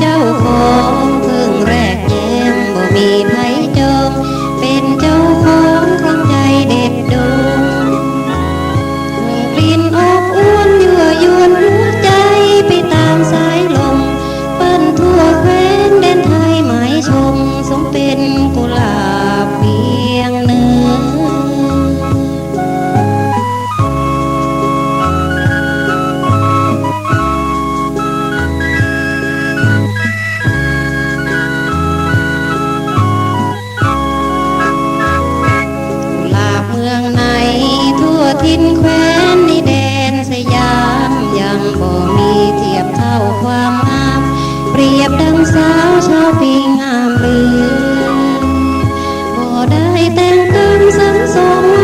Đau. ดินแคว้นนิเดนสยามยังบ่มีเทียบเท่าความงาม เปรียบดังสาวชาวปีงามเรือบ่ได้แต่งเติมสังสม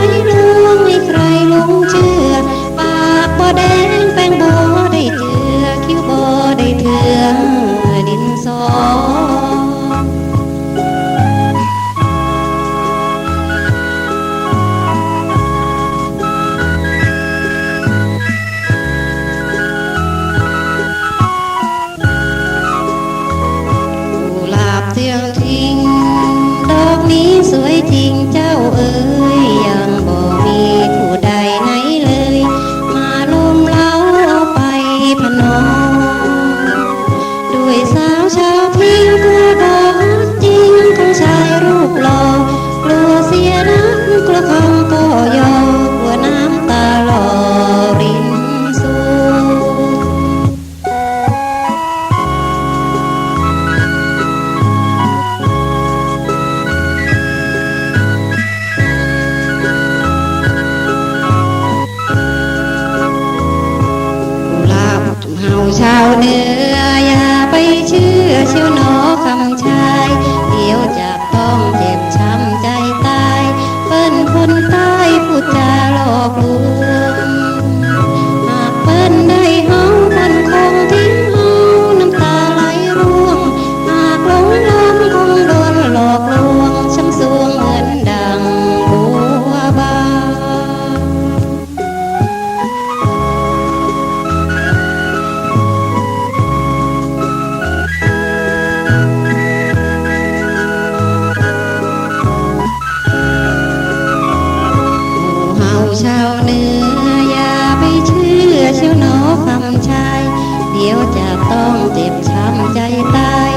you know, come เชื่อเชียวหนอคำชาย เดี๋ยวจะต้องเจ็บช้ำใจตาย